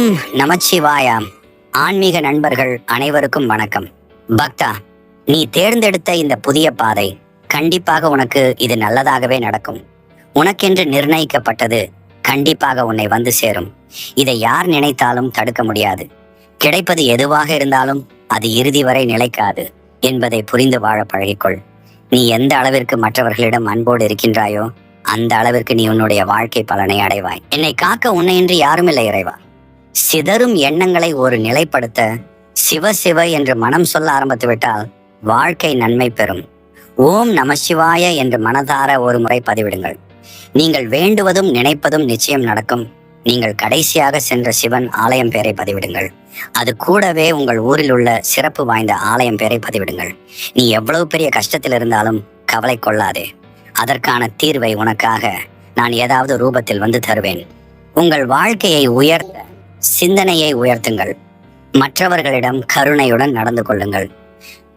ஓம் நமச்சிவாயா ஆன்மீக நண்பர்கள் அனைவருக்கும் வணக்கம். பக்தா நீ தேர்ந்தெடுத்த இந்த புதிய பாதை கண்டிப்பாக உனக்கு இது நல்லதாகவே நடக்கும். உனக்கென்று நிர்ணயிக்கப்பட்டது கண்டிப்பாக உன்னை வந்து சேரும். இதை யார் நினைத்தாலும் தடுக்க முடியாது. கிடைப்பது எதுவாக இருந்தாலும் அது இறுதி வரை நிலைக்காது என்பதை புரிந்து வாழ பழகிக்கொள். நீ எந்த அளவிற்கு மற்றவர்களிடம் அன்போடு இருக்கின்றாயோ அந்த அளவிற்கு நீ உன்னுடைய வாழ்க்கை பலனை அடைவாய். என்னை காக்க உன்னை என்று யாருமில்லை இறைவா. சிதறும் எண்ணங்களை ஒரு நிலைப்படுத்த சிவ சிவ என்று மனம் சொல்ல ஆரம்பித்து விட்டால் வாழ்க்கை நன்மை பெறும். ஓம் நமசிவாய என்று மனதார ஒரு முறை பதிவிடுங்கள். நீங்கள் வேண்டுவதும் நினைப்பதும் நிச்சயம் நடக்கும். நீங்கள் கடைசியாக சென்ற சிவன் ஆலயம் பேரை பதிவிடுங்கள். அது கூடவே உங்கள் ஊரில் உள்ள சிறப்பு வாய்ந்த ஆலயம் பேரை பதிவிடுங்கள். நீ எவ்வளவு பெரிய கஷ்டத்தில் இருந்தாலும் கவலை கொள்ளாதே. அதற்கான தீர்வை உனக்காக நான் ஏதாவது ரூபத்தில் வந்து தருவேன். உங்கள் வாழ்க்கையை உயர்த்த சிந்தனையை உயர்த்துங்கள். மற்றவர்களிடம் கருணையுடன் நடந்து கொள்ளுங்கள்.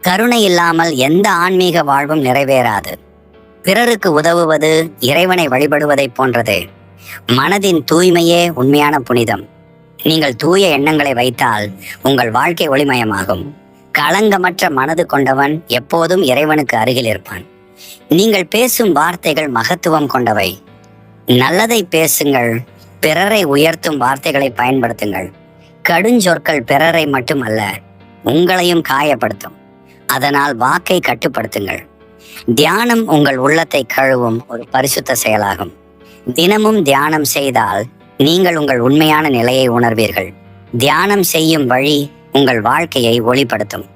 கருணை இல்லாமல் எந்த ஆன்மீக வாழ்வும் நிறைவேறாது. பிறருக்கு உதவுவது இறைவனை வழிபடுவதைப் போன்றது. மனதின் தூய்மையே உண்மையான புனிதம். நீங்கள் தூய எண்ணங்களை வைத்தால் உங்கள் வாழ்க்கை ஒளிமயமாகும். களங்கமற்ற மனது கொண்டவன் எப்போதும் இறைவனுக்கு அருகில் இருப்பான். நீங்கள் பேசும் வார்த்தைகள் மகத்துவம் கொண்டவை. நல்லதை பேசுங்கள் பிறரை உயர்த்தும் வார்த்தைகளை பயன்படுத்துங்கள். கடுஞ்சொற்கள் பிறரை மட்டுமல்ல உங்களையும் காயப்படுத்தும். அதனால் வாக்கை கட்டுப்படுத்துங்கள். தியானம் உங்கள் உள்ளத்தை கழுவும் ஒரு பரிசுத்த செயலாகும். தினமும் தியானம் செய்தால் நீங்கள் உங்கள் உண்மையான நிலையை உணர்வீர்கள். தியானம் செய்யும் வழி உங்கள் வாழ்க்கையை ஒளிப்படுத்தும்.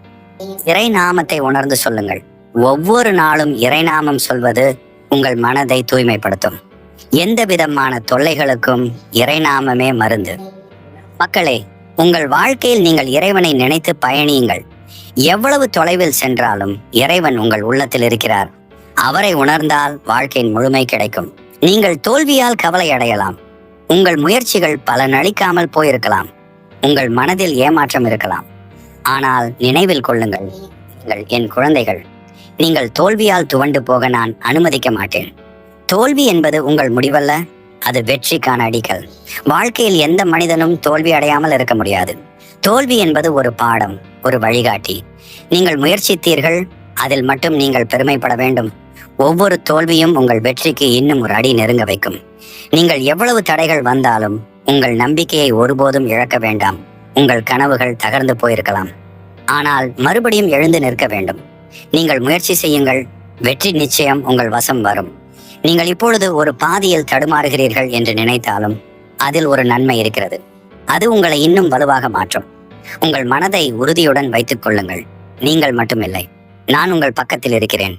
இறை நாமத்தை உணர்ந்து சொல்லுங்கள். ஒவ்வொரு நாளும் இறைநாமம் சொல்வது உங்கள் மனதை தூய்மைப்படுத்தும். எந்த விதமான தொல்லைகளுக்கும் இறைநாமமே மருந்து. மக்களே உங்கள் வாழ்க்கையில் நீங்கள் இறைவனை நினைத்து பயணியுங்கள். எவ்வளவு தொலைவில் சென்றாலும் இறைவன் உங்கள் உள்ளத்தில் இருக்கிறார். அவரை உணர்ந்தால் வாழ்க்கையின் முழுமை கிடைக்கும். நீங்கள் தோல்வியால் கவலை அடையலாம். உங்கள் முயற்சிகள் பலனளிக்காமல் போயிருக்கலாம். உங்கள் மனதில் ஏமாற்றம் இருக்கலாம். ஆனால் நினைவில் கொள்ளுங்கள் நீங்கள் என் குழந்தைகள். நீங்கள் தோல்வியால் துவண்டு போக நான் அனுமதிக்க மாட்டேன். தோல்வி என்பது உங்கள் முடிவல்ல அது வெற்றிக்கான அடிகள் வாழ்க்கையில் எந்த மனிதனும் தோல்வி அடையாமல் இருக்க முடியாது. தோல்வி என்பது ஒரு பாடம் ஒரு வழிகாட்டி. நீங்கள் முயற்சித்தீர்கள் அதில் மட்டும் நீங்கள் பெருமைப்பட வேண்டும். ஒவ்வொரு தோல்வியும் உங்கள் வெற்றிக்கு இன்னும் ஒரு அடி நெருங்க வைக்கும். நீங்கள் எவ்வளவு தடைகள் வந்தாலும் உங்கள் நம்பிக்கையை ஒருபோதும் இழக்க வேண்டாம். உங்கள் கனவுகள் தகர்ந்து போயிருக்கலாம். ஆனால் மறுபடியும் எழுந்து நிற்க வேண்டும். நீங்கள் முயற்சி செய்யுங்கள் வெற்றி நிச்சயம் உங்கள் வசம் வரும். நீங்கள் இப்பொழுது ஒரு பாதியில் தடுமாறுகிறீர்கள் என்று நினைத்தாலும் அதில் ஒரு நன்மை இருக்கிறது. அது உங்களை இன்னும் வலுவாக மாற்றும். உங்கள் மனதை உறுதியுடன் வைத்துக் கொள்ளுங்கள். நீங்கள் மட்டுமில்லை நான் உங்கள் பக்கத்தில் இருக்கிறேன்.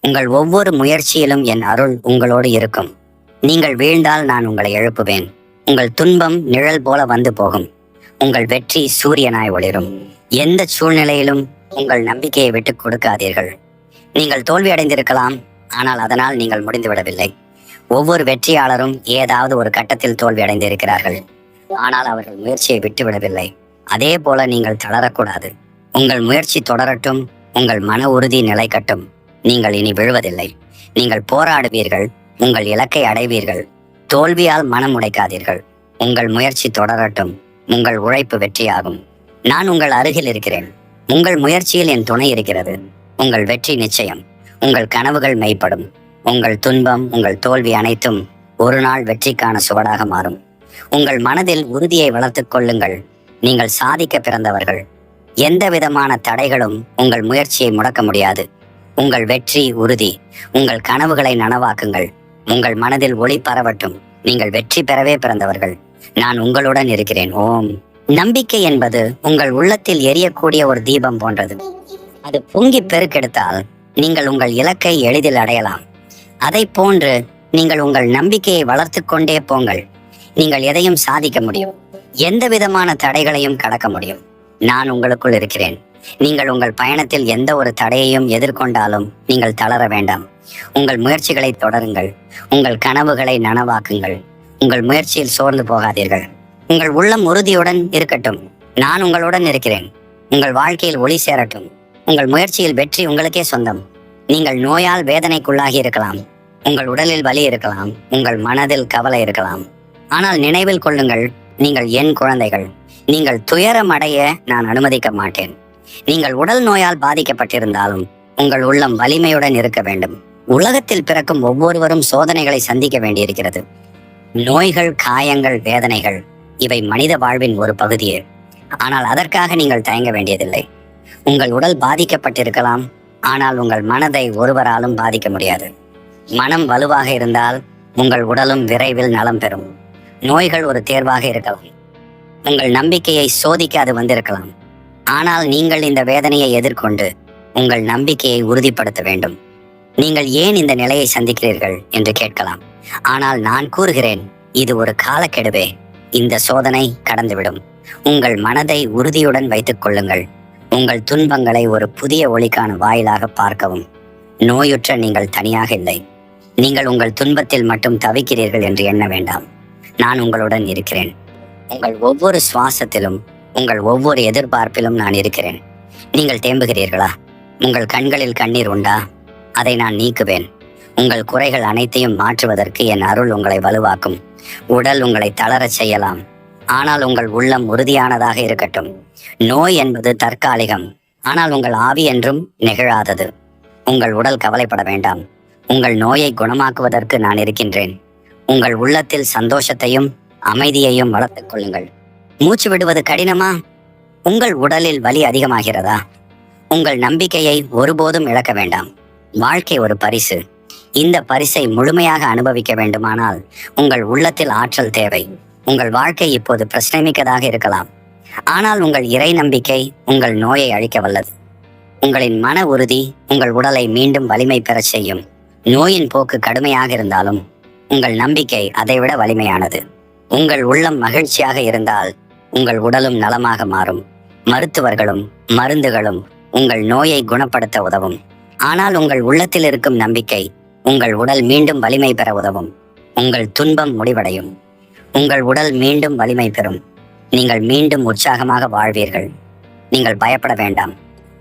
உங்கள் ஒவ்வொரு முயற்சியிலும் என் அருள் உங்களோடு இருக்கும். நீங்கள் வீழ்ந்தால் நான் உங்களை எழுப்புவேன். உங்கள் துன்பம் நிழல் போல வந்து போகும். உங்கள் வெற்றி சூரியனாய் ஒளிரும். எந்த சூழ்நிலையிலும் உங்கள் நம்பிக்கையை விட்டுக் கொடுக்காதீர்கள். நீங்கள் தோல்வி அடைந்திருக்கலாம் ஆனால் அதனால் நீங்கள் முடிந்துவிடவில்லை. ஒவ்வொரு வெற்றியாளரும் ஏதாவது ஒரு கட்டத்தில் தோல்வி அடைந்திருக்கிறார்கள். ஆனால் அவர்கள் முயற்சியை விட்டுவிடவில்லை. அதே போல நீங்கள் தளரக்கூடாது. உங்கள் முயற்சி தொடரட்டும் உங்கள் மன உறுதி நிலைக்கட்டும் நீங்கள் இனி விழுவதில்லை. நீங்கள் போராடுவீர்கள் உங்கள் இலக்கை அடைவீர்கள். தோல்வியால் மனம் உடைக்காதீர்கள். உங்கள் முயற்சி தொடரட்டும் உங்கள் உழைப்பு வெற்றியாகும். நான் உங்கள் அருகில் இருக்கிறேன். உங்கள் முயற்சியில் என் துணை இருக்கிறது. உங்கள் வெற்றி நிச்சயம். உங்கள் கனவுகள் மெய்ப்படும். உங்கள் துன்பம் உங்கள் தோல்வி அனைத்தும் ஒரு நாள் வெற்றிக்கான சுவடாக மாறும். உங்கள் மனதில் உறுதியை வளர்த்துக் கொள்ளுங்கள். நீங்கள் சாதிக்க பிறந்தவர்கள். எந்த விதமான தடைகளும் உங்கள் முயற்சியை முடக்க முடியாது. உங்கள் வெற்றி உறுதி உங்கள் கனவுகளை நனவாக்குங்கள். உங்கள் மனதில் ஒளி பரவட்டும். நீங்கள் வெற்றி பெறவே பிறந்தவர்கள். நான் உங்களுடன் இருக்கிறேன். ஓம். நம்பிக்கை என்பது உங்கள் உள்ளத்தில் எரியக்கூடிய ஒரு தீபம் போன்றது. அது பொங்கி பெருக்கெடுத்தால் நீங்கள் உங்கள் இலக்கை எளிதில் அடையலாம். அதை போன்று நீங்கள் உங்கள் நம்பிக்கையை வளர்த்து கொண்டே போங்கள். நீங்கள் எதையும் சாதிக்க முடியும். எந்த விதமான தடைகளையும் கடக்க முடியும். நான் உங்களுக்குள் இருக்கிறேன். நீங்கள் உங்கள் பயணத்தில் எந்த ஒரு தடையையும் எதிர்கொண்டாலும் நீங்கள் தளர வேண்டாம். உங்கள் முயற்சிகளை தொடருங்கள். உங்கள் கனவுகளை நனவாக்குங்கள். உங்கள் முயற்சியில் சோர்ந்து போகாதீர்கள். உங்கள் உள்ளம் உறுதியுடன் இருக்கட்டும். நான் உங்களுடன் இருக்கிறேன். உங்கள் வாழ்க்கையில் ஒளி சேரட்டும். உங்கள் முயற்சியில் வெற்றி உங்களுக்கே சொந்தம். நீங்கள் நோயால் வேதனைக்குள்ளாகி இருக்கலாம். உங்கள் உடலில் வலி இருக்கலாம். உங்கள் மனதில் கவலை இருக்கலாம். ஆனால் நினைவில் கொள்ளுங்கள் நீங்கள் என் குழந்தைகள். நீங்கள் துயரம் அடைய நான் அனுமதிக்க மாட்டேன். நீங்கள் உடல் நோயால் பாதிக்கப்பட்டிருந்தாலும் உங்கள் உள்ளம் வலிமையுடன் இருக்க வேண்டும். உலகத்தில் பிறக்கும் ஒவ்வொருவரும் சோதனைகளை சந்திக்க வேண்டியிருக்கிறது. நோய்கள் காயங்கள் வேதனைகள் இவை மனித வாழ்வின் ஒரு பகுதியே. ஆனால் அதற்காக நீங்கள் தயங்க வேண்டியதில்லை. உங்கள் உடல் பாதிக்கப்பட்டிருக்கலாம் ஆனால் உங்கள் மனதை ஒருவராலும் பாதிக்க முடியாது. மனம் வலுவாக இருந்தால் உங்கள் உடலும் விரைவில் நலம் பெறும். நோய்கள் ஒரு தேர்வாக இருக்கலாம். உங்கள் நம்பிக்கையை சோதிக்க அது வந்திருக்கலாம். ஆனால் நீங்கள் இந்த வேதனையை எதிர்கொண்டு உங்கள் நம்பிக்கையை உறுதிப்படுத்த வேண்டும். நீங்கள் ஏன் இந்த நிலையை சந்திக்கிறீர்கள் என்று கேட்கலாம். ஆனால் நான் கூறுகிறேன் இது ஒரு காலக்கெடுவே. இந்த சோதனை கடந்துவிடும். உங்கள் மனதை உறுதியுடன் வைத்துக் கொள்ளுங்கள். உங்கள் துன்பங்களை ஒரு புதிய ஒளிக்கான வாயிலாக பார்க்கவும். நோயுற்ற நீங்கள் தனியாக இல்லை. நீங்கள் உங்கள் துன்பத்தில் மட்டும் தவிக்கிறீர்கள் என்று எண்ண வேண்டாம். நான் உங்களுடன் இருக்கிறேன். உங்கள் ஒவ்வொரு சுவாசத்திலும் உங்கள் ஒவ்வொரு எதிர்பார்ப்பிலும் நான் இருக்கிறேன். நீங்கள் தேம்புகிறீர்களா? உங்கள் கண்களில் கண்ணீர் உண்டா? அதை நான் நீக்குவேன். உங்கள் குறைகள் அனைத்தையும் மாற்றுவதற்கு என் அருள் உங்களை வலுவாக்கும். உடல் உங்களை தளரச் செய்யலாம். ஆனால் உங்கள் உள்ளம் உறுதியானதாக இருக்கட்டும். நோய் என்பது தற்காலிகம். ஆனால் உங்கள் ஆவி என்றும் நிகழாதது. உங்கள் உடல் கவலைப்பட வேண்டாம். உங்கள் நோயை குணமாக்குவதற்கு நான் இருக்கின்றேன். உங்கள் உள்ளத்தில் சந்தோஷத்தையும் அமைதியையும் வளர்த்துக் கொள்ளுங்கள். மூச்சு விடுவது கடினமா? உங்கள் உடலில் வலி அதிகமாகிறதா? உங்கள் நம்பிக்கையை ஒருபோதும் இழக்க வேண்டாம். வாழ்க்கை ஒரு பரிசு. இந்த பரிசை முழுமையாக அனுபவிக்க வேண்டுமானால் உங்கள் உள்ளத்தில் ஆற்றல் தேவை. உங்கள் வாழ்க்கை இப்போது பிரச்சனைமிக்கதாக இருக்கலாம். ஆனால் உங்கள் இறை நம்பிக்கை உங்கள் நோயை அழிக்க வல்லது. உங்களின் மன உறுதி உங்கள் உடலை மீண்டும் வலிமை பெறச் செய்யும். நோயின் போக்கு கடுமையாக இருந்தாலும் உங்கள் நம்பிக்கை அதைவிட வலிமையானது. உங்கள் உள்ளம் மகிழ்ச்சியாக இருந்தால் உங்கள் உடலும் நலமாக மாறும். மருத்துவர்களும் மருந்துகளும் உங்கள் நோயை குணப்படுத்த உதவும். ஆனால் உங்கள் உள்ளத்தில் இருக்கும் நம்பிக்கை உங்கள் உடல் மீண்டும் வலிமை பெற உதவும். உங்கள் துன்பம் முடிவடையும். உங்கள் உடல் மீண்டும் வலிமை பெறும். நீங்கள் மீண்டும் உற்சாகமாக வாழ்வீர்கள். நீங்கள் பயப்பட வேண்டாம்.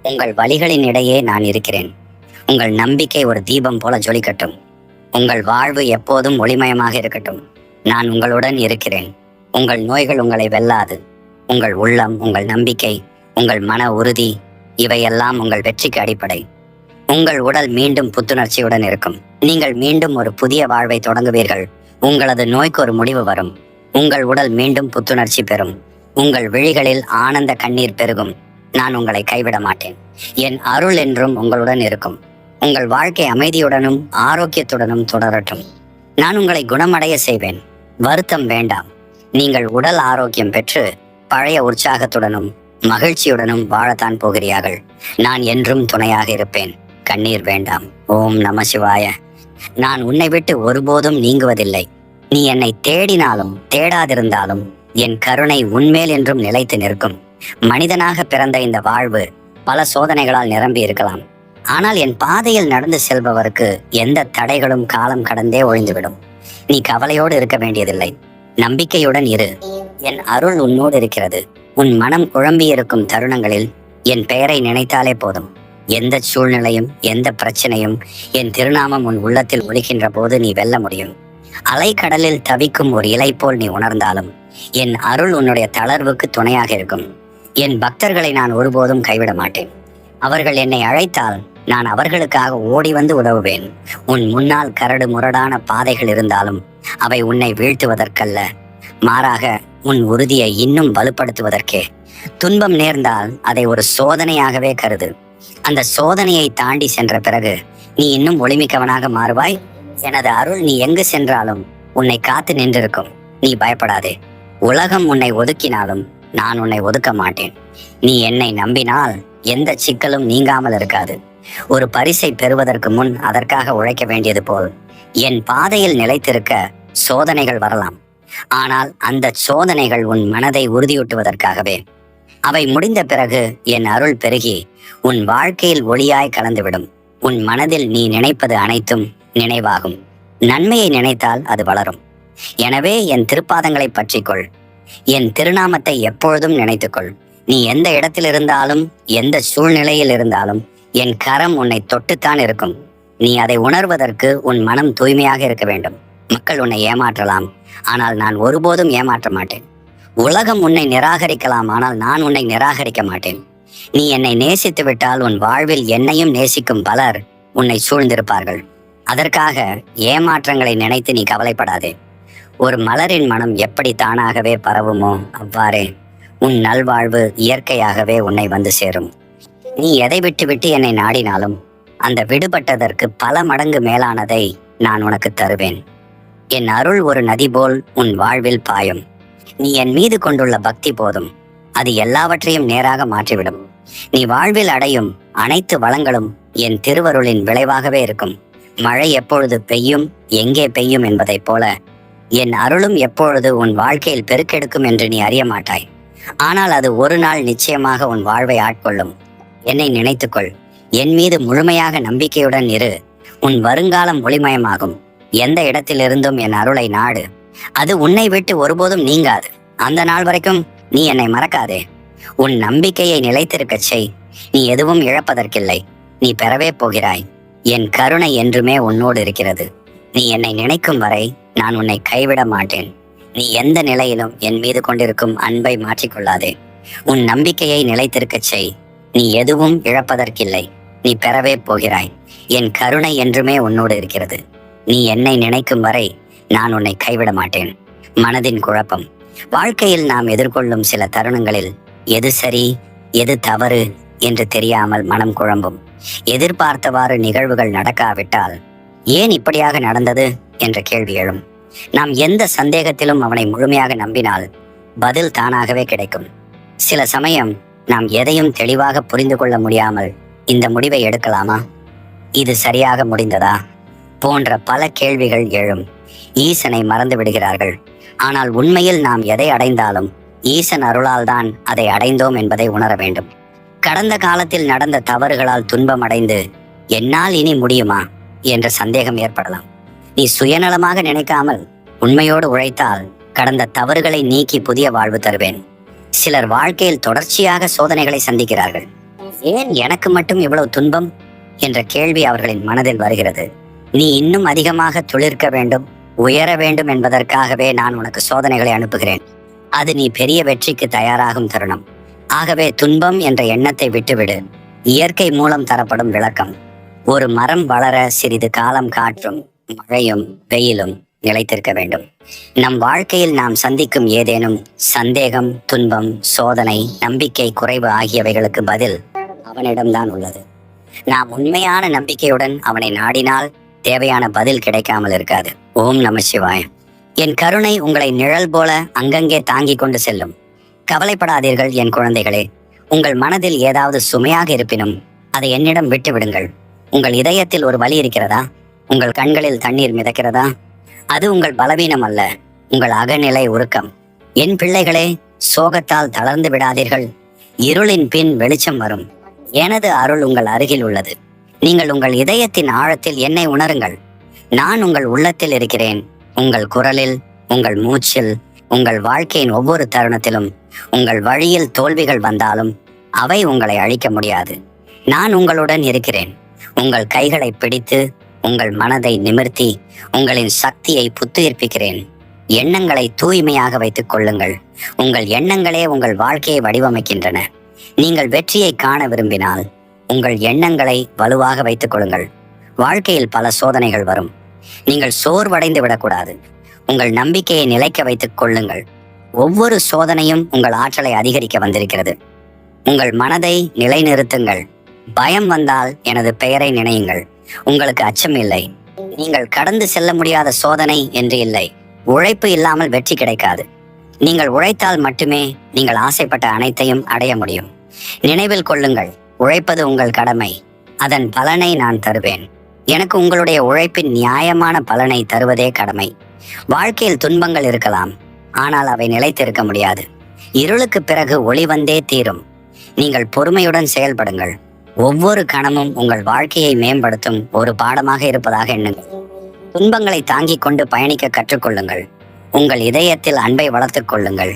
உங்கள் வழிகளின் இடையே நான் இருக்கிறேன். உங்கள் நம்பிக்கை ஒரு தீபம் போல ஜொலிக்கட்டும். உங்கள் வாழ்வு எப்போதும் ஒளிமயமாக இருக்கட்டும். நான் உங்களுடன் இருக்கிறேன். உங்கள் நோய்கள் உங்களை வெல்லாது. உங்கள் உள்ளம் உங்கள் நம்பிக்கை உங்கள் மன உறுதி இவையெல்லாம் உங்கள் வெற்றிக்கு அடிப்படை. உங்கள் உடல் மீண்டும் புத்துணர்ச்சியுடன் இருக்கும். நீங்கள் மீண்டும் ஒரு புதிய வாழ்வை தொடங்குவீர்கள். உங்களது நோய்க்கு ஒரு முடிவு வரும். உங்கள் உடல் மீண்டும் புத்துணர்ச்சி பெறும். உங்கள் விழிகளில் ஆனந்த கண்ணீர் பெருகும். நான் உங்களை கைவிட மாட்டேன். என் அருள் என்றும் உங்களுடன் இருக்கும். உங்கள் வாழ்க்கை அமைதியுடனும் ஆரோக்கியத்துடனும் தொடரட்டும். நான் உங்களை குணமடைய செய்வேன். வருத்தம் வேண்டாம். நீங்கள் உடல் ஆரோக்கியம் பெற்று பழைய உற்சாகத்துடனும் மகிழ்ச்சியுடனும் வாழத்தான் போகிறீர்கள். நான் என்றும் துணையாக இருப்பேன். கண்ணீர் வேண்டாம். ஓம் நம சிவாய. நான் உன்னை விட்டு ஒருபோதும் நீங்குவதில்லை. நீ என்னை தேடினாலும் தேடாதிருந்தாலும் என் கருணை உன்மேல் என்றும் நிலைத்து நிற்கும். மனிதனாக பிறந்த இந்த வாழ்வு பல சோதனைகளால் நிரம்பி இருக்கலாம். ஆனால் என் பாதையில் நடந்து செல்பவருக்கு எந்த தடைகளும் காலம் கடந்தே ஒழிந்துவிடும். நீ கவலையோடு இருக்க வேண்டியதில்லை. நம்பிக்கையுடன் இரு. என் அருள் உன்னோடு இருக்கிறது. உன் மனம் குழம்பி இருக்கும் தருணங்களில் என் பெயரை நினைத்தாலே போதும். எந்த சூழ்நிலையும் எந்த பிரச்சனையும் என் திருநாமம் உன் உள்ளத்தில் ஒழிக்கின்ற போது நீ வெல்ல முடியும். அலைக்கடலில் தவிக்கும் ஒரு இலை போல் நீ உணர்ந்தாலும் என் அருள் உன்னுடைய தளர்வுக்கு துணையாக இருக்கும். என் பக்தர்களை நான் ஒருபோதும் கைவிட மாட்டேன். அவர்கள் என்னை அழைத்தால் நான் அவர்களுக்காக ஓடி வந்து உதவுவேன். உன் முன்னால் கரடு முரடான பாதைகள் இருந்தாலும் அவை உன்னை வீழ்த்துவதற்கல்ல. மாறாக உன் உறுதியை இன்னும் வலுப்படுத்துவதற்கே. துன்பம் நேர்ந்தால் அதை ஒரு சோதனையாகவே கருது. அந்த சோதனையை தாண்டி சென்ற பிறகு நீ இன்னும் ஒளிமிக்கவனாக மாறுவாய். எனது அருள் நீ எங்கு சென்றாலும் உன்னை காத்து நின்றிருக்கும். நீ பயப்படாதே. உலகம் உன்னை ஒதுக்கினாலும் நான் உன்னை ஒதுக்க மாட்டேன். நீ என்னை நம்பினால் எந்த சிக்கலும் நீங்காமல் இருக்காது. ஒரு பரிசை பெறுவதற்கு முன் அதற்காக உழைக்க வேண்டியது போல் என் பாதையில் நிலைத்திருக்க சோதனைகள் வரலாம். ஆனால் அந்த சோதனைகள் உன் மனதை உறுதியூட்டுவதற்காகவே. அவை முடிந்த பிறகு என் அருள் பெருகி உன் வாழ்க்கையில் ஒளியாய் கலந்துவிடும். உன் மனதில் நீ நினைப்பது அனைத்தும் நினைவாகும். நன்மையை நினைத்தால் அது வளரும். எனவே என் திருப்பாதங்களை பற்றிக்கொள். என் திருநாமத்தை எப்பொழுதும் நினைத்துக்கொள். நீ எந்த இடத்தில் இருந்தாலும் எந்த சூழ்நிலையில் இருந்தாலும் என் கரம் உன்னை தொட்டுத்தான் இருக்கும். நீ அதை உணர்வதற்கு உன் மனம் தூய்மையாக இருக்க வேண்டும். மக்கள் உன்னை ஏமாற்றலாம். ஆனால் நான் ஒருபோதும் ஏமாற்ற மாட்டேன். உலகம் உன்னை நிராகரிக்கலாம் ஆனால் நான் உன்னை நிராகரிக்க மாட்டேன். நீ என்னை நேசித்து விட்டால் உன் வாழ்வில் என்னையும் நேசிக்கும் பலர் உன்னை சூழ்ந்திருப்பார்கள். அதற்காக ஏமாற்றங்களை நினைத்து நீ கவலைப்படாதே. ஒரு மலரின் மனம் எப்படி தானாகவே பரவுமோ அவ்வாறே உன் நல்வாழ்வு இயற்கையாகவே உன்னை வந்து சேரும். நீ எதை விட்டு விட்டு என்னை நாடினாலும் அந்த விடுபட்டதற்கு பல மடங்கு மேலானதை நான் உனக்கு தருவேன். என் அருள் ஒரு நதி போல் உன் வாழ்வில் பாயும். நீ என் மீது கொண்டுள்ள பக்தி போதும். அது எல்லாவற்றையும் நேராக மாற்றிவிடும். நீ வாழ்வில் அடையும் அனைத்து வளங்களும் என் திருவருளின் விளைவாகவே இருக்கும். மழை எப்பொழுது பெய்யும் எங்கே பெய்யும் என்பதைப் போல என் அருளும் எப்பொழுது உன் வாழ்க்கையில் பெருக்கெடுக்கும் என்று நீ அறிய மாட்டாய். ஆனால் அது ஒரு நாள் நிச்சயமாக உன் வாழ்வை ஆட்கொள்ளும். என்னை நினைத்துக்கொள். என் மீது முழுமையாக நம்பிக்கையுடன் இரு. உன் வருங்காலம் ஒளிமயமாகும். எந்த இடத்திலிருந்தும் என் அருளை நாடு. அது உன்னை விட்டு ஒருபோதும் நீங்காது. அந்த நாள் வரைக்கும் நீ என்னை மறக்காதே. உன் நம்பிக்கையை நிலைத்திருக்கச் செய். நீ எதுவும் இழப்பதற்கில்லை. நீ பெறவே போகிறாய். என் கருணை என்றுமே உன்னோடு இருக்கிறது. நீ என்னை நினைக்கும் வரை நான் உன்னை கைவிட மாட்டேன். நீ எந்த நிலையிலும் என் மீது கொண்டிருக்கும் அன்பை மாற்றிக்கொள்ளாதே. உன் நம்பிக்கையை நிலைத்திருக்கச் செய். நீ எதுவும் இழப்பதற்கில்லை. நீ பெறவே போகிறாய். என் கருணை என்றுமே உன்னோடு இருக்கிறது. நீ என்னை நினைக்கும் வரை நான் உன்னை கைவிட மாட்டேன். மனதின் குழப்பம். வாழ்க்கையில் நாம் எதிர்கொள்ளும் சில தருணங்களில் எது சரி எது தவறு என்று தெரியாமல் மனம் குழம்பும். எதிர்பார்த்தவாறு நிகழ்வுகள் நடக்காவிட்டால் ஏன் இப்படியாக நடந்தது என்ற கேள்வி எழும். நாம் எந்த சந்தேகத்திலும் அவனை முழுமையாக நம்பினால் பதில் தானாகவே கிடைக்கும். சில சமயம் நாம் எதையும் தெளிவாக புரிந்து கொள்ள முடியாமல் இந்த முடிவை எடுக்கலாமா? இது சரியாக முடிந்ததா? போன்ற பல கேள்விகள் எழும். ஈசனை மறந்து விடுகிறார்கள். ஆனால் உண்மையில் நாம் எதை அடைந்தாலும் ஈசன் அருளால் தான் அதை அடைந்தோம் என்பதை உணர வேண்டும். கடந்த காலத்தில் நடந்த தவறுகளால் துன்பம் அடைந்து என்னால் இனி முடியுமா என்ற சந்தேகம் ஏற்படலாம். நீ சுயநலமாக நினைக்காமல் உண்மையோடு உழைத்தால் கடந்த தவறுகளை நீக்கி புதிய வாழ்வு தருவேன். சிலர் வாழ்க்கையில் தொடர்ச்சியாக சோதனைகளை சந்திக்கிறார்கள். ஏன் எனக்கு மட்டும் இவ்வளவு துன்பம்? என்ற கேள்வி அவர்களின் மனதில் வருகிறது. நீ இன்னும் அதிகமாக துளிர்க்க வேண்டும். உயர வேண்டும் என்பதற்காகவே நான் உனக்கு சோதனைகளை அனுப்புகிறேன். அது நீ பெரிய வெற்றிக்கு தயாராகும் தருணம். ஆகவே துன்பம் என்ற எண்ணத்தை விட்டுவிடு. இயற்கை மூலம் தரப்படும் விளக்கம். ஒரு மரம் வளர சிறிது காலம் காற்றும் மழையும் வெயிலும் நிலைத்திருக்க வேண்டும். நம் வாழ்க்கையில் நாம் சந்திக்கும் ஏதேனும் சந்தேகம் துன்பம் சோதனை நம்பிக்கை குறைவு ஆகியவைகளுக்கு பதில் அவனிடம்தான் உள்ளது. நாம் உண்மையான நம்பிக்கையுடன் அவனை நாடினால் தேவையான பதில் கிடைக்காமல் இருக்காது. ஓம் நம சிவாய. என் கருணை உங்களை நிழல் போல அங்கங்கே தாங்கிக் கொண்டு செல்லும். கவலைப்படாதீர்கள் என் குழந்தைகளே. உங்கள் மனதில் ஏதாவது சுமையாக இருப்பினும் அதை என்னிடம் விட்டு விடுங்கள். உங்கள் இதயத்தில் ஒரு வலி இருக்கிறதா? உங்கள் கண்களில் தண்ணீர் மிதக்கிறதா? அது உங்கள் பலவீனம் அல்ல உங்கள் அகநிலை உருக்கம். என் பிள்ளைகளே சோகத்தால் தளர்ந்து விடாதீர்கள். இருளின் பின் வெளிச்சம் வரும். எனது அருள் உங்கள் அருகில் உள்ளது. நீங்கள் உங்கள் இதயத்தின் ஆழத்தில் என்னை உணருங்கள். நான் உங்கள் உள்ளத்தில் இருக்கிறேன். உங்கள் குரலில் உங்கள் மூச்சில் உங்கள் வாழ்க்கையின் ஒவ்வொரு தருணத்திலும் உங்கள் வழியில் தோல்விகள் வந்தாலும் அவை உங்களை அழிக்க முடியாது. நான் உங்களுடன் இருக்கிறேன். உங்கள் கைகளை பிடித்து உங்கள் மனதை நிமிர்த்தி உங்களின் சக்தியை புத்துயிர்ப்பிக்கிறேன். எண்ணங்களை தூய்மையாக வைத்துக் கொள்ளுங்கள். உங்கள் எண்ணங்களே உங்கள் வாழ்க்கையை வடிவமைக்கின்றன. நீங்கள் வெற்றியை காண விரும்பினால் உங்கள் எண்ணங்களை வலுவாக வைத்துக் கொள்ளுங்கள். வாழ்க்கையில் பல சோதனைகள் வரும். நீங்கள் சோர்வடைந்து விடக்கூடாது. உங்கள் நம்பிக்கையை நிலைக்க வைத்துக் கொள்ளுங்கள். ஒவ்வொரு சோதனையும் உங்கள் ஆற்றலை அதிகரிக்க வந்திருக்கிறது. உங்கள் மனதை நிலைநிறுத்துங்கள். பயம் வந்தால் எனது பெயரை நினையுங்கள். உங்களுக்கு அச்சம் இல்லை. நீங்கள் கடந்து செல்ல முடியாத சோதனை என்று இல்லை. உழைப்பு இல்லாமல் வெற்றி கிடைக்காது. நீங்கள் உழைத்தால் மட்டுமே நீங்கள் ஆசைப்பட்ட அனைத்தையும் அடைய முடியும். நினைவில் கொள்ளுங்கள். உழைப்பது உங்கள் கடமை. அதன் பலனை நான் தருவேன். எனக்கு உங்களுடைய உழைப்பின் நியாயமான பலனை தருவதே கடமை. வாழ்க்கையில் துன்பங்கள் இருக்கலாம். ஆனால் அவை நிலைத்திருக்க முடியாது. இருளுக்கு பிறகு ஒளி வந்தே தீரும். நீங்கள் பொறுமையுடன் செயல்படுங்கள். ஒவ்வொரு கணமும் உங்கள் வாழ்க்கையை மேம்படுத்தும் ஒரு பாடமாக இருப்பதாக எண்ணுங்கள். துன்பங்களை தாங்கிக் கொண்டு பயணிக்க கற்றுக்கொள்ளுங்கள். உங்கள் இதயத்தில் அன்பை வளர்த்துக் கொள்ளுங்கள்.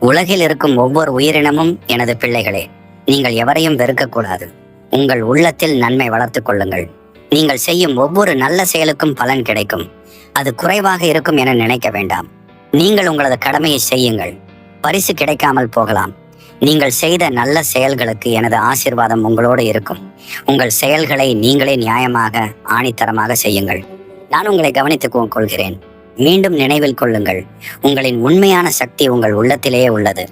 உலகில் இருக்கும் ஒவ்வொரு உயிரினமும் எனது பிள்ளைகளே நீங்கள் எவரையும் வெறுக்கக்கூடாது. உங்கள் உள்ளத்தில் நன்மை வளர்த்துக் கொள்ளுங்கள். நீங்கள் செய்யும் ஒவ்வொரு நல்ல செயலுக்கும் பலன் கிடைக்கும். அது குறைவாக இருக்கும் என நினைக்க வேண்டாம். நீங்கள் உங்களது கடமையை செய்யுங்கள். பரிசு கிடைக்காமல் போகலாம். நீங்கள் செய்த நல்ல செயல்களுக்கு எனது ஆசீர்வாதம் உங்களோடு இருக்கும். உங்கள் செயல்களை நீங்களே நியாயமாக ஆணித்தரமாக செய்யுங்கள். நான் உங்களை கவனித்துக் கொள்கிறேன். மீண்டும் நினைவில் கொள்ளுங்கள். உங்களின் உண்மையான சக்தி உங்கள் உள்ளத்திலேயே உள்ளது.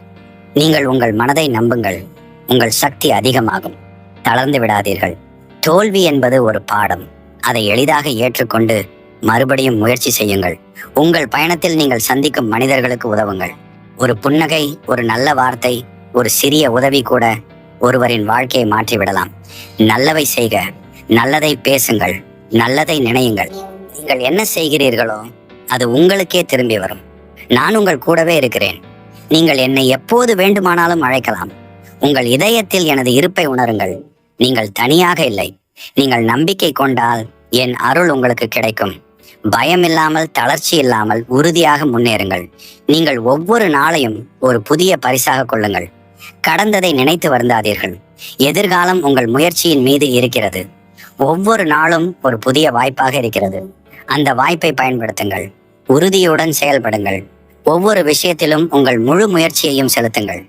நீங்கள் உங்கள் மனதை நம்புங்கள். உங்கள் சக்தி அதிகமாகும். தளர்ந்து விடாதீர்கள். தோல்வி என்பது ஒரு பாடம். அதை எளிதாக ஏற்றுக்கொண்டு மறுபடியும் முயற்சி செய்யுங்கள். உங்கள் பயணத்தில் நீங்கள் சந்திக்கும் மனிதர்களுக்கு உதவுங்கள். ஒரு புன்னகை ஒரு நல்ல வார்த்தை ஒரு சிறிய உதவி கூட ஒருவரின் வாழ்க்கையை மாற்றிவிடலாம். நல்லவை செய்க. நல்லதை பேசுங்கள். நல்லதை நினையுங்கள். நீங்கள் என்ன செய்கிறீர்களோ அது உங்களுக்கே திரும்பி வரும். நான் உங்கள் கூடவே இருக்கிறேன். நீங்கள் என்னை எப்போது வேண்டுமானாலும் அழைக்கலாம். உங்கள் இதயத்தில் எனது இருப்பை உணருங்கள். நீங்கள் தனியாக இல்லை. நீங்கள் நம்பிக்கை கொண்டால் என் அருள் உங்களுக்கு கிடைக்கும். பயம் இல்லாமல் தளர்ச்சி இல்லாமல் உறுதியாக முன்னேறுங்கள். நீங்கள் ஒவ்வொரு நாளையும் ஒரு புதிய பரிசாக கொள்ளுங்கள். கடந்ததை நினைத்து வருந்தாதீர்கள். எதிர்காலம் உங்கள் முயற்சியின் மீது இருக்கிறது. ஒவ்வொரு நாளும் ஒரு புதிய வாய்ப்பாக இருக்கிறது. அந்த வாய்ப்பை பயன்படுத்துங்கள். உறுதியுடன் செயல்படுங்கள். ஒவ்வொரு விஷயத்திலும் உங்கள் முழு முயற்சியையும் செலுத்துங்கள்.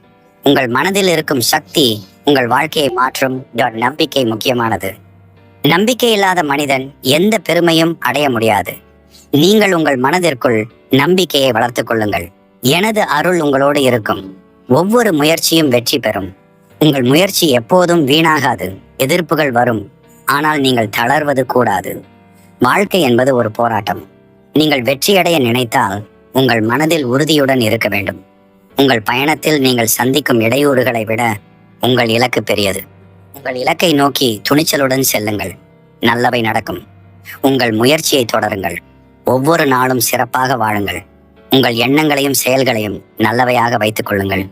உங்கள் மனதில் இருக்கும் சக்தி உங்கள் வாழ்க்கையை மாற்றும். நம்பிக்கை முக்கியமானது. நம்பிக்கை இல்லாத மனிதன் எந்த பெருமையும் அடைய முடியாது. நீங்கள் உங்கள் மனதிற்குள் நம்பிக்கையை வளர்த்துக் கொள்ளுங்கள். எனது அருள் உங்களோடு இருக்கும். ஒவ்வொரு முயற்சியும் வெற்றி பெறும். உங்கள் முயற்சி எப்போதும் வீணாகாது. எதிர்ப்புகள் வரும். ஆனால் நீங்கள் தளர்வது கூடாது. வாழ்க்கை என்பது ஒரு போராட்டம். நீங்கள் வெற்றியடைய நினைத்தால் உங்கள் மனதில் உறுதியுடன் இருக்க வேண்டும். உங்கள் பயணத்தில் நீங்கள் சந்திக்கும் இடையூறுகளை விட உங்கள் இலக்கு பெரியது. உங்கள் இலக்கை நோக்கி துணிச்சலுடன் செல்லுங்கள். நல்லவை நடக்கும். உங்கள் முயற்சியை தொடருங்கள். ஒவ்வொரு நாளும் சிறப்பாக வாழுங்கள். உங்கள் எண்ணங்களையும் செயல்களையும் நல்லவையாக வைத்துக் கொள்ளுங்கள்.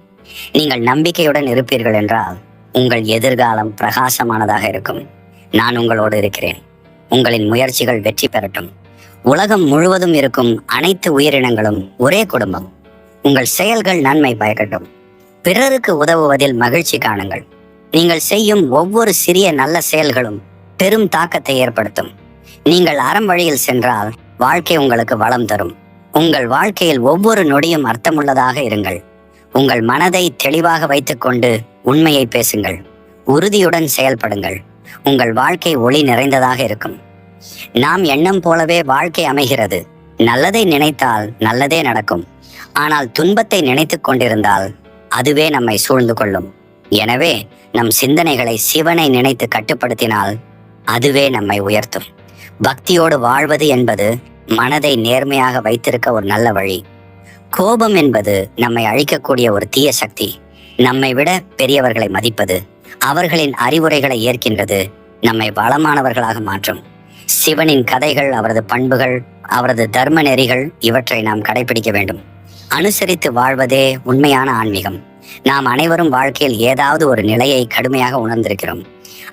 நீங்கள் நம்பிக்கையுடன் இருப்பீர்கள் என்றால் உங்கள் எதிர்காலம் பிரகாசமானதாக இருக்கும். நான் உங்களோடு இருக்கிறேன். உங்களின் முயற்சிகள் வெற்றி பெறட்டும். உலகம் முழுவதும் இருக்கும் அனைத்து உயிரினங்களும் ஒரே குடும்பம். உங்கள் செயல்கள் நன்மை பயக்கட்டும். பிறருக்கு உதவுவதில் மகிழ்ச்சி காணுங்கள். நீங்கள் செய்யும் ஒவ்வொரு சிறிய நல்ல செயல்களும் பெரும் தாக்கத்தை ஏற்படுத்தும். நீங்கள் அறம் வழியில் சென்றால் வாழ்க்கை உங்களுக்கு வளம் தரும். உங்கள் வாழ்க்கையில் ஒவ்வொரு நொடியும் அர்த்தமுள்ளதாக இருங்கள். உங்கள் மனதை தெளிவாக வைத்துக்கொண்டு உண்மையை பேசுங்கள். உறுதியுடன் செயல்படுங்கள். உங்கள் வாழ்க்கை ஒளி நிறைந்ததாக இருக்கும். நாம் எண்ணம் போலவே வாழ்க்கை அமைகிறது. நல்லதை நினைத்தால் நல்லதே நடக்கும். ஆனால் துன்பத்தை நினைத்துக் கொண்டிருந்தால் அதுவே நம்மை சூழ்ந்து கொள்ளும். எனவே நம் சிந்தனைகளை சிவனை நினைத்து கட்டுப்படுத்தினால் அதுவே நம்மை உயர்த்தும். பக்தியோடு வாழ்வது என்பது மனதை நேர்மையாக வைத்திருக்க ஒரு நல்ல வழி. கோபம் என்பது நம்மை அழிக்கக்கூடிய ஒரு தீய சக்தி. நம்மை விட பெரியவர்களை மதிப்பது அவர்களின் அறிவுரைகளை ஏற்கின்றது நம்மை வளமானவர்களாக மாற்றும். சிவனின் கதைகள் அவரது பண்புகள் அவரது தர்ம நெறிகள் இவற்றை நாம் கடைபிடிக்க வேண்டும். அனுசரித்து வாழ்வதே உண்மையான ஆன்மீகம். நாம் அனைவரும் வாழ்க்கையில் ஏதாவது ஒரு நிலையை கடுமையாக உணர்ந்திருக்கிறோம்.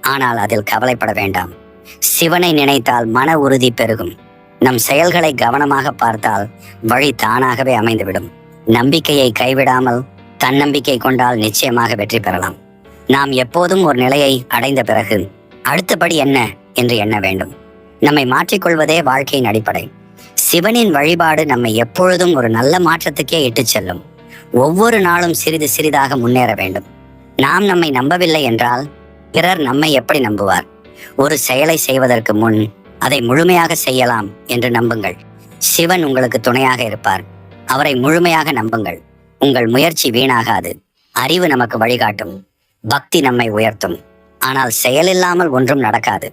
ஆனால் அதில் கவலைப்பட வேண்டாம். சிவனை நினைத்தால் மன உறுதி பெருகும். நம் செயல்களை கவனமாக பார்த்தால் வழி தானாகவே அமைந்துவிடும். நம்பிக்கையை கைவிடாமல் தன்னம்பிக்கை கொண்டால் நிச்சயமாக வெற்றி பெறலாம். நாம் எப்போதும் ஒரு நிலையை அடைந்த பிறகு அடுத்தபடி என்ன என்று எண்ண வேண்டும். நம்மை மாற்றிக்கொள்வதே வாழ்க்கையின் அடிப்படை. சிவனின் வழிபாடு நம்மை எப்பொழுதும் ஒரு நல்ல மாற்றத்துக்கே இட்டுச் செல்லும். ஒவ்வொரு நாளும் சிறிது சிறிதாக முன்னேற வேண்டும். நாம் நம்மை நம்பவில்லை என்றால் பிறர் நம்மை எப்படி நம்புவார்? ஒரு செயலை செய்வதற்கு முன் அதை முழுமையாக செய்யலாம் என்று நம்புங்கள். சிவன் உங்களுக்கு துணையாக இருப்பார். அவரை முழுமையாக நம்புங்கள். உங்கள் முயற்சி வீணாகாது. அறிவு நமக்கு வழிகாட்டும். பக்தி நம்மை உயர்த்தும். ஆனால் செயலில்லாமல் ஒன்றும் நடக்காது.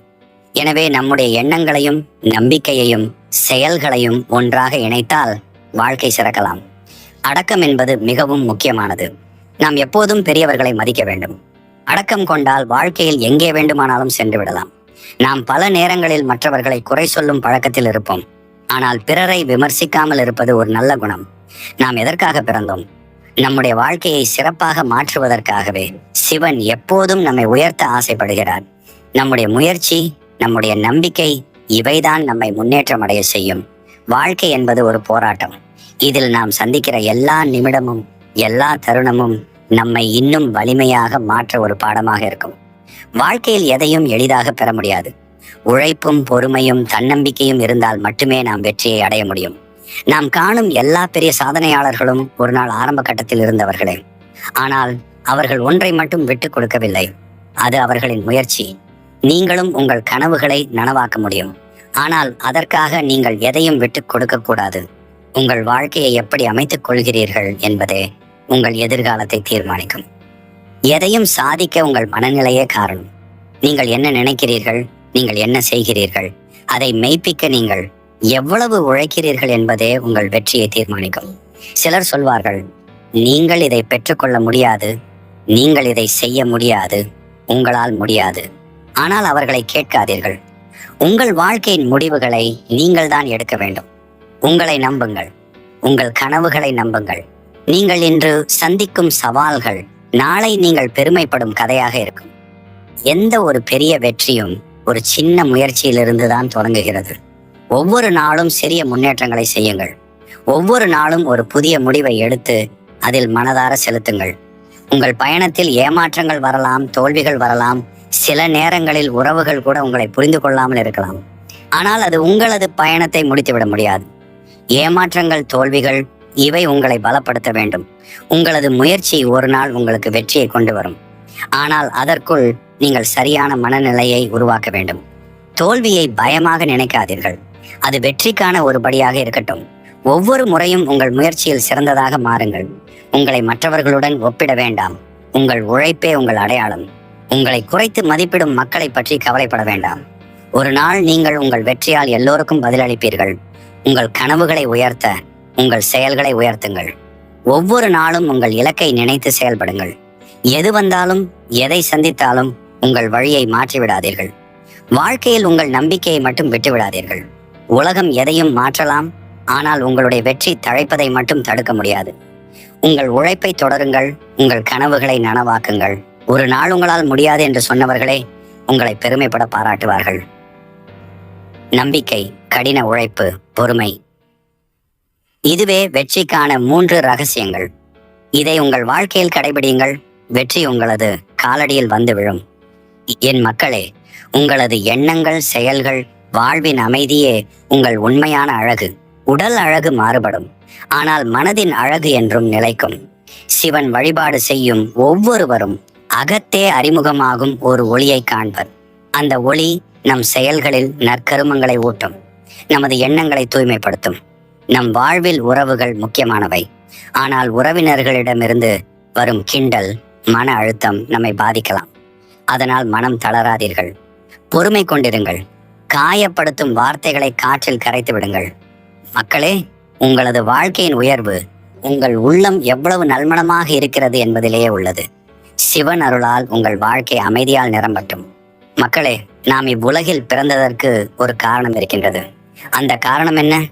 எனவே நம்முடைய எண்ணங்களையும் நம்பிக்கையையும் செயல்களையும் ஒன்றாக இணைத்தால் வாழ்க்கை சிறக்கலாம். அடக்கம் என்பது மிகவும் முக்கியமானது. நாம் எப்போதும் பெரியவர்களை மதிக்க வேண்டும். அடக்கம் கொண்டால் வாழ்க்கையில் எங்கே வேண்டுமானாலும் சென்று விடலாம். நாம் பல நேரங்களில் மற்றவர்களை குறை சொல்லும் பழக்கத்தில் இருப்போம். ஆனால் பிறரை விமர்சிக்காமல் இருப்பது ஒரு நல்ல குணம். நாம் எதற்காக பிறந்தோம்? நம்முடைய வாழ்க்கையை சிறப்பாக மாற்றுவதற்காகவே சிவன் எப்போதும் நம்மை உயர்த்த ஆசைப்படுகிறார். நம்முடைய முயற்சி நம்முடைய நம்பிக்கை இவைதான் நம்மை முன்னேற்றம் அடைய செய்யும். வாழ்க்கை என்பது ஒரு போராட்டம். இதில் நாம் சந்திக்கிற எல்லா நிமிடமும் எல்லா தருணமும் நம்மை இன்னும் வலிமையாக மாற்ற ஒரு பாடமாக இருக்கும். வாழ்க்கையில் எதையும் எளிதாக பெற முடியாது. உழைப்பும் பொறுமையும் தன்னம்பிக்கையும் இருந்தால் மட்டுமே நாம் வெற்றியை அடைய முடியும். நாம் காணும் எல்லா பெரிய சாதனையாளர்களும் ஒரு நாள் ஆரம்ப கட்டத்தில் இருந்தவர்களே. ஆனால் அவர்கள் ஒன்றை மட்டும் விட்டுக் கொடுக்கவில்லை. அது அவர்களின் முயற்சி. நீங்களும் உங்கள் கனவுகளை நனவாக்க முடியும். ஆனால் அதற்காக நீங்கள் எதையும் விட்டுக் கொடுக்க கூடாது. உங்கள் வாழ்க்கையை எப்படி அமைத்துக் கொள்கிறீர்கள் என்பதே உங்கள் எதிர்காலத்தை தீர்மானிக்கும். எதையும் சாதிக்க உங்கள் மனநிலையே காரணம். நீங்கள் என்ன நினைக்கிறீர்கள் நீங்கள் என்ன செய்கிறீர்கள் அதை மெய்ப்பிக்க நீங்கள் எவ்வளவு உழைக்கிறீர்கள் என்பதே உங்கள் வெற்றியை தீர்மானிக்கும். சிலர் சொல்வார்கள் நீங்கள் இதை பெற்றுக்கொள்ள முடியாது நீங்கள் இதை செய்ய முடியாது உங்களால் முடியாது. ஆனால் அவர்களை கேட்காதீர்கள். உங்கள் வாழ்க்கையின் முடிவுகளை நீங்கள் தான் எடுக்க வேண்டும். உங்களை நம்புங்கள். உங்கள் கனவுகளை நம்புங்கள். நீங்கள் இன்று சந்திக்கும் சவால்கள் நாளை நீங்கள் பெருமைப்படும் கதையாக இருக்கும். எந்த ஒரு பெரிய வெற்றியும் ஒரு சின்ன முயற்சியிலிருந்து தான் தொடங்குகிறது. ஒவ்வொரு நாளும் சிறிய முன்னேற்றங்களை செய்யுங்கள். ஒவ்வொரு நாளும் ஒரு புதிய முடிவை எடுத்து அதில் மனதார செலுத்துங்கள். உங்கள் பயணத்தில் ஏமாற்றங்கள் வரலாம் தோல்விகள் வரலாம் சில நேரங்களில் உறவுகள் கூட உங்களை புரிந்து கொள்ளாமல் இருக்கலாம். ஆனால் அது உங்களது பயணத்தை முடித்துவிட முடியாது. ஏமாற்றங்கள் தோல்விகள் இவை உங்களை பலப்படுத்த வேண்டும். உங்களது முயற்சி ஒரு நாள் உங்களுக்கு வெற்றியை கொண்டு வரும். ஆனால் அதற்குள் நீங்கள் சரியான மனநிலையை உருவாக்க வேண்டும். தோல்வியை பயமாக நினைக்காதீர்கள். அது வெற்றிக்கான ஒரு படியாக இருக்கட்டும். ஒவ்வொரு முறையும் உங்கள் முயற்சியில் சிறந்ததாக மாறுங்கள். உங்களை மற்றவர்களுடன் ஒப்பிட வேண்டாம். உங்கள் உழைப்பே உங்கள் அடையாளம். உங்களை குறைத்து மதிப்பிடும் மக்களை பற்றி கவலைப்பட வேண்டாம். ஒரு நாள் நீங்கள் உங்கள் வெற்றியால் எல்லோருக்கும் பதிலளிப்பீர்கள். உங்கள் கனவுகளை உயர்த்த உங்கள் செயல்களை உயர்த்துங்கள். ஒவ்வொரு நாளும் உங்கள் இலக்கை நினைத்து செயல்படுங்கள். எது வந்தாலும் எதை சந்தித்தாலும் உங்கள் வழியை மாற்றிவிடாதீர்கள். வாழ்க்கையில் உங்கள் நம்பிக்கையை மட்டும் விட்டுவிடாதீர்கள். உலகம் எதையும் மாற்றலாம் ஆனால் உங்களுடைய வெற்றி தழைப்பதை மட்டும் தடுக்க முடியாது. உங்கள் உழைப்பை தொடருங்கள் உங்கள் கனவுகளை நனவாக்குங்கள். ஒரு நாள் உங்களால் முடியாது என்று சொன்னவர்களே உங்களை பெருமைப்பட பாராட்டுவார்கள். நம்பிக்கை கடின உழைப்பு பொறுமை. இதுவே வெற்றிக்கான மூன்று ரகசியங்கள். இதை உங்கள் வாழ்க்கையில் கடைபிடியுங்கள். வெற்றி உங்களது காலடியில் வந்து விழும். என் மக்களே உங்களது எண்ணங்கள் செயல்கள் வாழ்வின் அமைதியே உங்கள் உண்மையான அழகு. உடல் அழகு மாறுபடும். ஆனால் மனதின் அழகு என்றும் நிலைக்கும். சிவன் வழிபாடு செய்யும் ஒவ்வொருவரும் அகத்தே அறிமுகமாகும் ஒரு ஒளியை காண்பர். அந்த ஒளி நம் செயல்களில் நற்கருமங்களை ஊட்டும். நமது எண்ணங்களை தூய்மைப்படுத்தும். நம் வாழ்வில் உறவுகள் முக்கியமானவை. ஆனால் உறவினர்களிடமிருந்து வரும் கிண்டல் மன அழுத்தம் நம்மை பாதிக்கலாம். அதனால் மனம் தளராதீர்கள். பொறுமை கொண்டிருங்கள். காயப்படுத்தும் வார்த்தைகளை காற்றில் கரைத்து விடுங்கள். மக்களே உங்களது வாழ்க்கையின் உயர்வு உங்கள் உள்ளம் எவ்வளவு நல்மணமாக இருக்கிறது என்பதிலேயே உள்ளது. சிவன் அருளால் உங்கள் வாழ்க்கை அமைதியால் நிரம்பட்டும். மக்களே நாம் இவ்வுலகில் பிறந்ததற்கு ஒரு காரணம் இருக்கின்றது. அந்த காரணம் என்ன?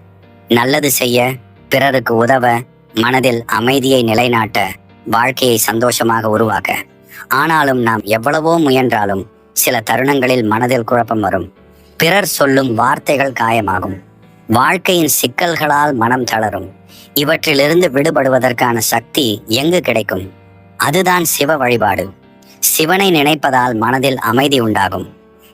நல்லது செய்ய பிறருக்கு உதவ மனதில் அமைதியை நிலைநாட்ட வாழ்க்கையை சந்தோஷமாக உருவாக்க. ஆனாலும் நாம் எவ்வளவோ முயன்றாலும் சில தருணங்களில் மனதில் குழப்பம் வரும். பிறர் சொல்லும் வார்த்தைகள் காயமாகும். வாழ்க்கையின் சிக்கல்களால் மனம் தளரும். இவற்றிலிருந்து விடுபடுவதற்கான சக்தி எங்கு கிடைக்கும்? அதுதான் சிவ வழிபாடு. சிவனை நினைப்பதால் மனதில் அமைதி உண்டாகும்.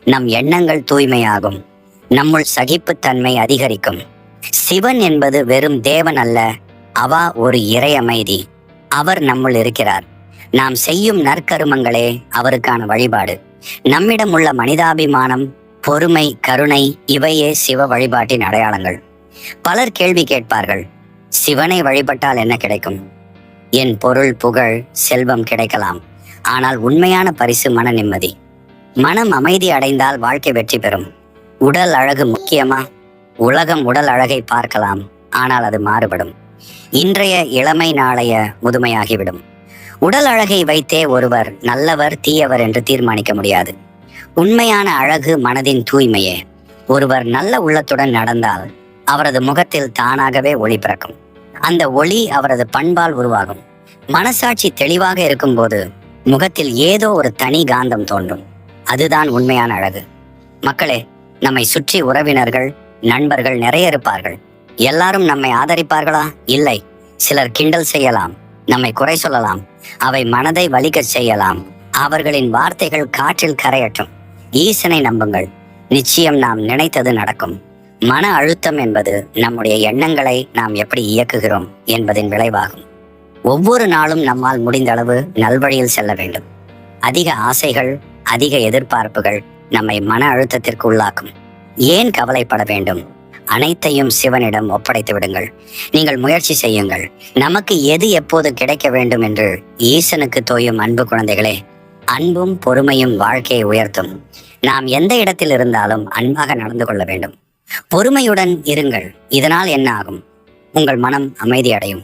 நம் எண்ணங்கள் தூய்மையாகும். நம்முள் சகிப்புத்தன்மை அதிகரிக்கும். சிவன் என்பது வெறும் தேவன் அல்ல அவா ஒரு இறை அமைதி. அவர் நம்முள் இருக்கிறார். நாம் செய்யும் நற்கருமங்களே அவருக்கான வழிபாடு. நம்மிடம் உள்ள மனிதாபிமானம் பொறுமை கருணை இவையே சிவ வழிபாட்டின் அடையாளங்கள். பலர் கேள்வி கேட்பார்கள் சிவனை வழிபட்டால் என்ன கிடைக்கும்? என் பொருள் புகழ் செல்வம் கிடைக்கலாம். ஆனால் உண்மையான பரிசு மன நிம்மதி. மனம் அமைதி அடைந்தால் வாழ்க்கை வெற்றி பெறும். உடல் அழகு முக்கியமா? உலகம் உடல் அழகை பார்க்கலாம். ஆனால் அது மாறுபடும். இன்றைய இளமை நாளைய முதுமையாகிவிடும். உடல் அழகை வைத்தே ஒருவர் நல்லவர் தீயவர் என்று தீர்மானிக்க முடியாது. உண்மையான அழகு மனதின் தூய்மையே. ஒருவர் நல்ல உள்ளத்துடன் நடந்தால் அவரது முகத்தில் தானாகவே ஒளி பிறக்கும். அந்த ஒளி அவரது பண்பால் உருவாகும். மனசாட்சி தெளிவாக இருக்கும்போது முகத்தில் ஏதோ ஒரு தனி காந்தம் தோன்றும். அதுதான் உண்மையான அழகு. மக்களே நம்மை சுற்றி உறவினர்கள் நண்பர்கள் நிறைய இருப்பார்கள். எல்லாரும் நம்மை ஆதரிப்பார்களா? இல்லை. சிலர் கிண்டல் செய்யலாம். நம்மை குறை சொல்லலாம். அவை மனதை வலிக்கச் செய்யலாம். அவர்களின் வார்த்தைகள் காற்றில் கரையட்டும். ஈசனை நம்புங்கள். நிச்சயம் நாம் நினைத்தது நடக்கும். மன அழுத்தம் என்பது நம்முடைய எண்ணங்களை நாம் எப்படி இயக்குகிறோம் என்பதின் விளைவாகும். ஒவ்வொரு நாளும் நம்மால் முடிந்த அளவு நல்வழியில் செல்ல வேண்டும். அதிக ஆசைகள் அதிக எதிர்பார்ப்புகள் நம்மை மன அழுத்தத்திற்கு உள்ளாக்கும். ஏன் கவலைப்பட வேண்டும்? அனைத்தையும் சிவனிடம் ஒப்படைத்து விடுங்கள். நீங்கள் முயற்சி செய்யுங்கள். நமக்கு எது எப்போது கிடைக்க வேண்டும் என்று ஈசனுக்கு தோயும் அன்பு குழந்தைகளே அன்பும் பொறுமையும் வாழ்க்கையை உயர்த்தும். நாம் எந்த இடத்தில் இருந்தாலும் அன்பாக நடந்து கொள்ள வேண்டும். பொறுமையுடன் இருங்கள். இதனால் என்ன ஆகும்? உங்கள் மனம் அமைதி அடையும்.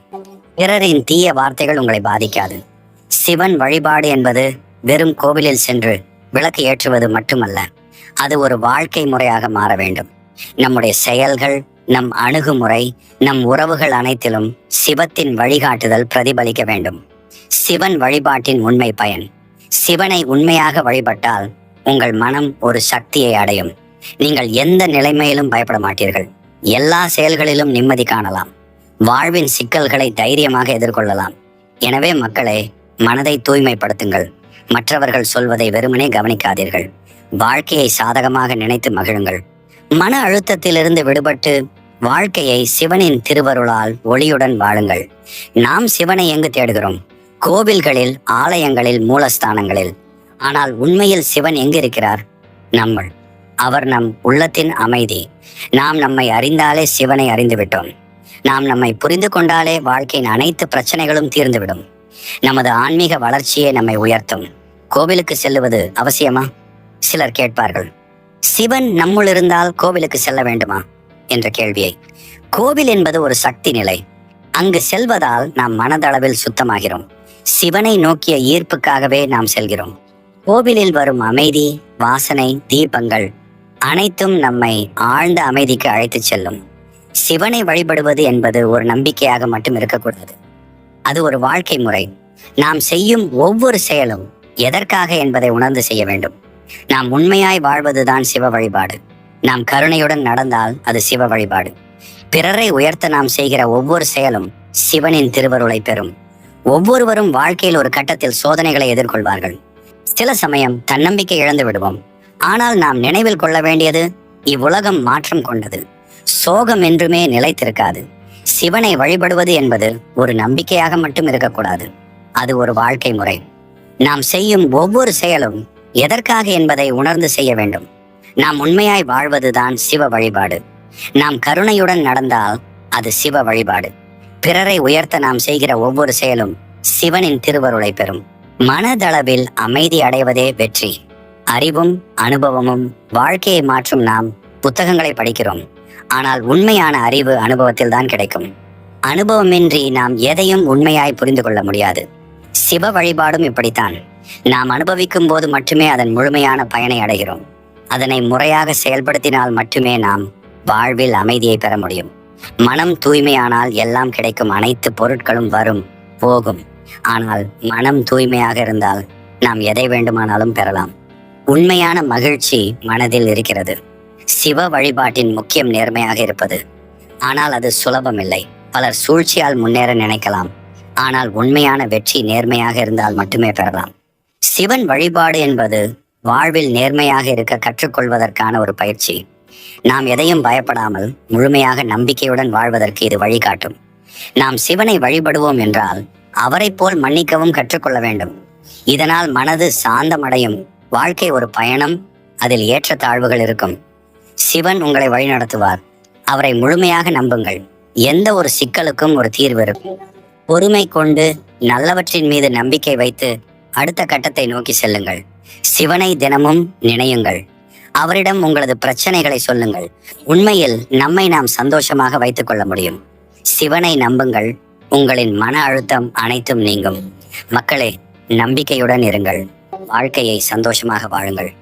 பிறரின் தீய வார்த்தைகள் உங்களை பாதிக்காது. சிவன் வழிபாடு என்பது வெறும் கோவிலில் சென்று விளக்கு ஏற்றுவது மட்டுமல்ல அது ஒரு வாழ்க்கை முறையாக மாற வேண்டும். நம்முடைய செயல்கள் நம் அணுகுமுறை நம் உறவுகள் அனைத்திலும் சிவத்தின் வழிகாட்டுதல் பிரதிபலிக்க வேண்டும். சிவன் வழிபாட்டின் உண்மை பயன். சிவனை உண்மையாக வழிபட்டால் உங்கள் மனம் ஒரு சக்தியை அடையும். நீங்கள் எந்த நிலைமையிலும் பயப்பட மாட்டீர்கள். எல்லா செயல்களிலும் நிம்மதி காணலாம். வாழ்வின் சிக்கல்களை தைரியமாக எதிர்கொள்ளலாம். எனவே மக்களே மனதை தூய்மைப்படுத்துங்கள். மற்றவர்கள் சொல்வதை வெறுமனே கவனிக்காதீர்கள். வாழ்க்கையை சாதகமாக நினைத்து மகிழுங்கள். மன அழுத்தத்திலிருந்து விடுபட்டு வாழ்க்கையை சிவனின் திருவருளால் ஒளியுடன் வாழுங்கள். நாம் சிவனை எங்கு தேடுகிறோம்? கோவில்களில் ஆலயங்களில் மூலஸ்தானங்களில். ஆனால் உண்மையில் சிவன் எங்கு இருக்கிறார் நம்மள். அவர் நம் உள்ளத்தின் அமைதி. நாம் நம்மை அறிந்தாலே சிவனை அறிந்துவிட்டோம். நாம் நம்மை புரிந்து கொண்டாலே வாழ்க்கையின் அனைத்து பிரச்சனைகளும் தீர்ந்துவிடும். நமது ஆன்மீக வளர்ச்சியே நம்மை உயர்த்தும். கோவிலுக்கு செல்லுவது அவசியமா? சிலர் கேட்பார்கள். சிவன் நம்முள் இருந்தால் கோவிலுக்கு செல்ல வேண்டுமா? என்ற கேள்வியை. கோவில் என்பது ஒரு சக்தி நிலை. அங்கு செல்வதால் நாம் மனதளவில் சுத்தமாகிறோம். சிவனை நோக்கிய ஈர்ப்புக்காகவே நாம் செல்கிறோம். கோவிலில் வரும் அமைதி வாசனை தீபங்கள் அனைத்தும் நம்மை ஆழ்ந்த அமைதிக்கு அழைத்துச் செல்லும். சிவனை வழிபடுவது என்பது ஒரு நம்பிக்கையாக மட்டும் இருக்கக்கூடாது. அது ஒரு வாழ்க்கை முறை. நாம் செய்யும் ஒவ்வொரு செயலும் எதற்காக என்பதை உணர்ந்து செய்ய வேண்டும். நாம் உண்மையாய் வாழ்வதுதான் சிவ வழிபாடு. நாம் கருணையுடன் நடந்தால் அது சிவ வழிபாடு. பிறரை உயர்த்த நாம் செய்கிற ஒவ்வொரு செயலும் சிவனின் திருவருளை பெறும். ஒவ்வொருவரும் வாழ்க்கையில் ஒரு கட்டத்தில் சோதனைகளை எதிர்கொள்வார்கள். சில சமயம் தன்னம்பிக்கை இழந்து விடுவோம். ஆனால் நாம் நினைவில் கொள்ள வேண்டியது இவ்வுலகம் மாற்றம் கொண்டது. சோகம் என்றுமே நிலைத்திருக்காது. சிவனை வழிபடுவது என்பது ஒரு நம்பிக்கையாக மட்டும் இருக்கக்கூடாது. அது ஒரு வாழ்க்கை முறை. நாம் செய்யும் ஒவ்வொரு செயலும் எதற்காக என்பதை உணர்ந்து செய்ய வேண்டும். நாம் உண்மையாய் வாழ்வதுதான் சிவ வழிபாடு. நாம் கருணையுடன் நடந்தால் அது சிவ வழிபாடு. பிறரை உயர்த்த நாம் செய்கிற ஒவ்வொரு செயலும் சிவனின் திருவருளை பெறும். மனதளவில் அமைதி அடைவதே வெற்றி. அறிவும் அனுபவமும் வாழ்க்கையை மாற்றும் நாம் புத்தகங்களை படிக்கிறோம். ஆனால் உண்மையான அறிவு அனுபவத்தில் தான் கிடைக்கும். அனுபவமின்றி நாம் எதையும் உண்மையாய் புரிந்து கொள்ள முடியாது. சிவ வழிபாடும் இப்படித்தான். நாம் அனுபவிக்கும் போது மட்டுமே அதன் முழுமையான பயனை அடைகிறோம். அதனை முறையாக செயல்படுத்தினால் மட்டுமே நாம் வாழ்வில் அமைதியை பெற முடியும். மனம் தூய்மையானால் எல்லாம் கிடைக்கும் அனைத்து பொருட்களும் வரும் போகும். ஆனால் மனம் தூய்மையாக இருந்தால் நாம் எதை வேண்டுமானாலும் பெறலாம். உண்மையான மகிழ்ச்சி மனதில் இருக்கிறது. சிவ வழிபாட்டின் முக்கியம் நேர்மையாக இருப்பது. ஆனால் அது சுலபமில்லை பலர் சூழ்ச்சியால் முன்னேற நினைக்கலாம். ஆனால் உண்மையான வெற்றி நேர்மையாக இருந்தால் மட்டுமே பெறலாம். சிவன் வழிபாடு என்பது வாழ்வில் நேர்மையாக இருக்க கற்றுக்கொள்வதற்கான ஒரு பயிற்சி. நாம் எதையும் பயப்படாமல் முழுமையாக நம்பிக்கையுடன் வாழ்வதற்கு இது வழிகாட்டும். நாம் சிவனை வழிபடுவோம் என்றால் அவரைப் போல் மன்னிக்கவும் கற்றுக்கொள்ள வேண்டும். இதனால் மனது சாந்தமடையும். வாழ்க்கை ஒரு பயணம் அதில் ஏற்ற தாழ்வுகள் இருக்கும். சிவன் உங்களை வழிநடத்துவார். அவரை முழுமையாக நம்புங்கள். எந்த ஒரு சிக்கலுக்கும் ஒரு தீர்வு இருக்கும். பொறுமை கொண்டு நல்லவற்றின் மீது நம்பிக்கை வைத்து அடுத்த கட்டத்தை நோக்கி செல்லுங்கள். சிவனை தினமும் நினையுங்கள். அவரிடம் உங்களது பிரச்சனைகளை சொல்லுங்கள். உண்மையில் நம்மை நாம் சந்தோஷமாக வைத்துக் கொள்ள முடியும். சிவனை நம்புங்கள். உங்களின் மன அழுத்தம் அனைத்தும் நீங்கும். மக்களே நம்பிக்கையுடன் இருங்கள். வாழ்க்கையை சந்தோஷமாக வாழுங்கள்.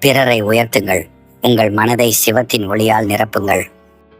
பிறரை உயர்த்துங்கள். உங்கள் மனதை சிவத்தின் ஒளியால் நிரப்புங்கள்.